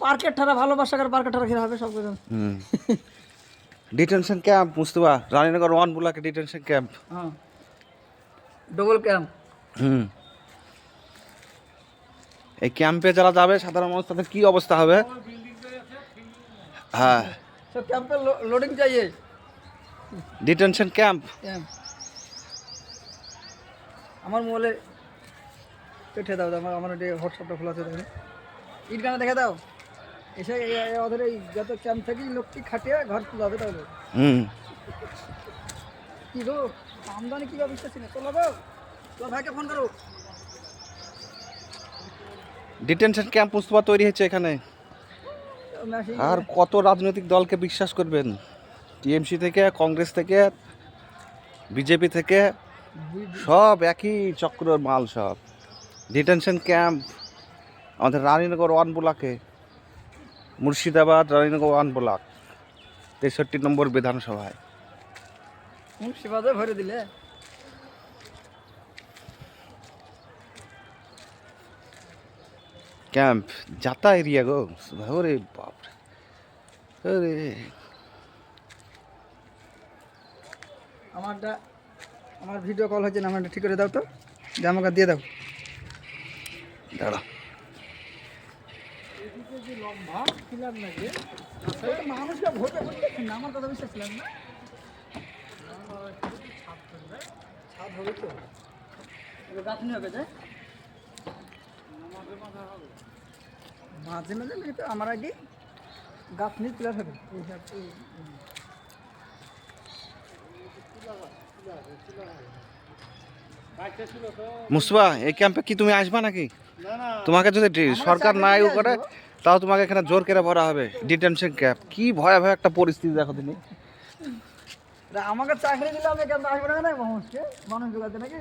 পার্কের ঠারা ভালোবাসা করে পার্কের ঠারা খেলা হবে সব কিছু। Detention camp Mustafa Raninagar one বুলাকে detention camp double camp হুম। এই ক্যাম্পে যারা যাবে সাধারণ মানুষ তাদের কি অবস্থা হবে? হ্যাঁ। ক্যাম্পে লোডিং চাইয়ে। ডিটেনশন ক্যাম্প ক্যাম্প আমার মোবাইলে পেঠে দাও আমার আমার হোয়াটসঅ্যাপটা খোলা আছে দেখুন ইট গানা দেখে দাও। এসে ওদের এই যত ক্যাম্প থেকে লোকটি খাটিয়ে ঘর তুলে হবে তাহলে হুম। কি গো আমদানি কি ব্যবস্থা ছিল? চলো গো। তোমার ভাইকে ফোন করো। ডিটেনশন ক্যাম্প মুস্তফা তৈরি হয়েছে এখানে। আর কত রাজনৈতিক দলকে বিশ্বাস করবেন? টিএমসি থেকে কংগ্রেস থেকে বিজেপি থেকে সব একই চক্রর মাল সব। ডিটেনশন ক্যাম্প আমাদের রানীনগর ওয়ান ব্লকে মুর্শিদাবাদ রানীনগর ওয়ান ব্লক তেষট্টি নম্বর বিধানসভায়। মুর্শিদাবাদে ভরে দিলে? ক্যাম্প যাতা এরিয়া গো ওরে বাপরে। আরে আমারটা আমার ভিডিও কল হচ্ছে না আমারটা ঠিক করে দাও তো। যে আমাকে দিয়ে দাও। দাঁড়া। মাঝে মাঝে আমার আগে গাঁথনি প্লাস হবে মুসবা এই ক্যাম্পে কি তুমি আসবা নাকি? তোমাকে যদি সরকার না ইয়ে করে তাও তোমাকে এখানে জোর করে ভরা হবে। ডিটেনশন ক্যাম্প কি ভয়াবহ একটা পরিস্থিতি দেখো তুমি। আমাকে চাকরি দিলে আমি কেন আসব না মানুষকে? মানুষ জোগাতে নাকি?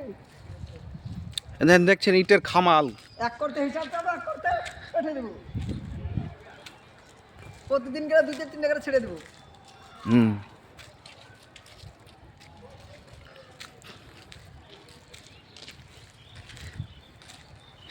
দেখছেন ইটের খামাল। এক করতে হিসাব চাবো এক করতে পেঠে দেবো। প্রতিদিন করে দুই চার তিনটা করে ছেড়ে দেবো। হুম।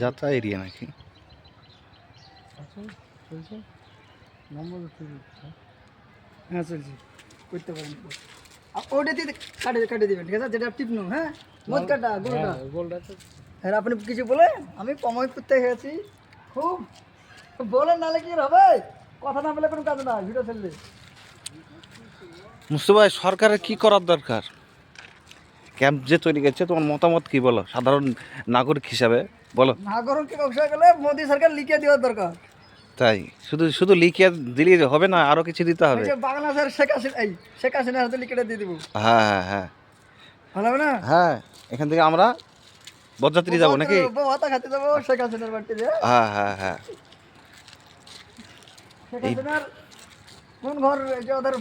যাতা এরিয়া নাকি? হ্যাঁ চলছে। করতে পারেন। আর ওটা দিয়ে কাটে কাটে দেবেন ঠিক আছে? যেটা টিপনু হ্যাঁ? মদ কাটা গোলটা। হ্যাঁ আপনি কিছু বলে আমি কমাই করতে গেছি। খুব বলেন নালে কি হবে? কথা না বলে কোনো কাজ না ভিডিও ফেললে মুস্তফা সরকারের কি করার দরকার? ক্যাম্প যে তৈরি করছে তোমার মতামত কি বলো? সাধারণ নাগরিক হিসাবে বলো। নাগরিক গেলে মোদী সরকার লিখে দেওয়ার দরকার। তাই? শুধু শুধু লিখে দিলে হবে না আরও কিছু দিতে হবে। যে বাংলাদেশের শেখ হাসিনা এই শেখ হাসিনার হাতে লিখে দিয়ে দিব। হ্যাঁ হ্যাঁ হ্যাঁ ভালো হবে না? হ্যাঁ এখান থেকে আমরা বরযাত্রী যাব নাকি? হাতা খাতে যাব শেখ হাসিনার বাড়িতে হ্যাঁ হ্যাঁ হ্যাঁ। শেখ হাসিনার কোন ঘর ওদের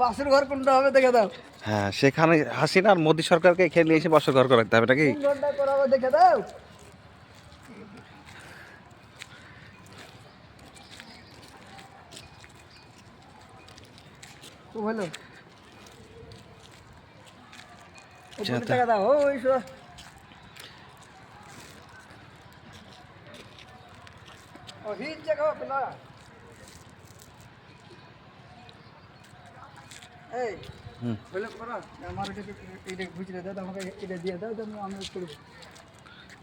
বাসের ঘর কোনটা হবে দেখে দাও। হ্যাঁ সেখানে হাসিনা আর মোদী সরকারকে এখানে নিয়ে এসে বসর ঘর করে রাখতে হবে নাকি দেখে দাও। খুব ভালো উপরে টাকা দাও ওই শো জায়গা পেলা এই।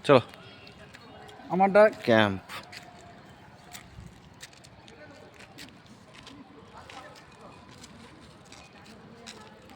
চলো। আমারটা ক্যাম্প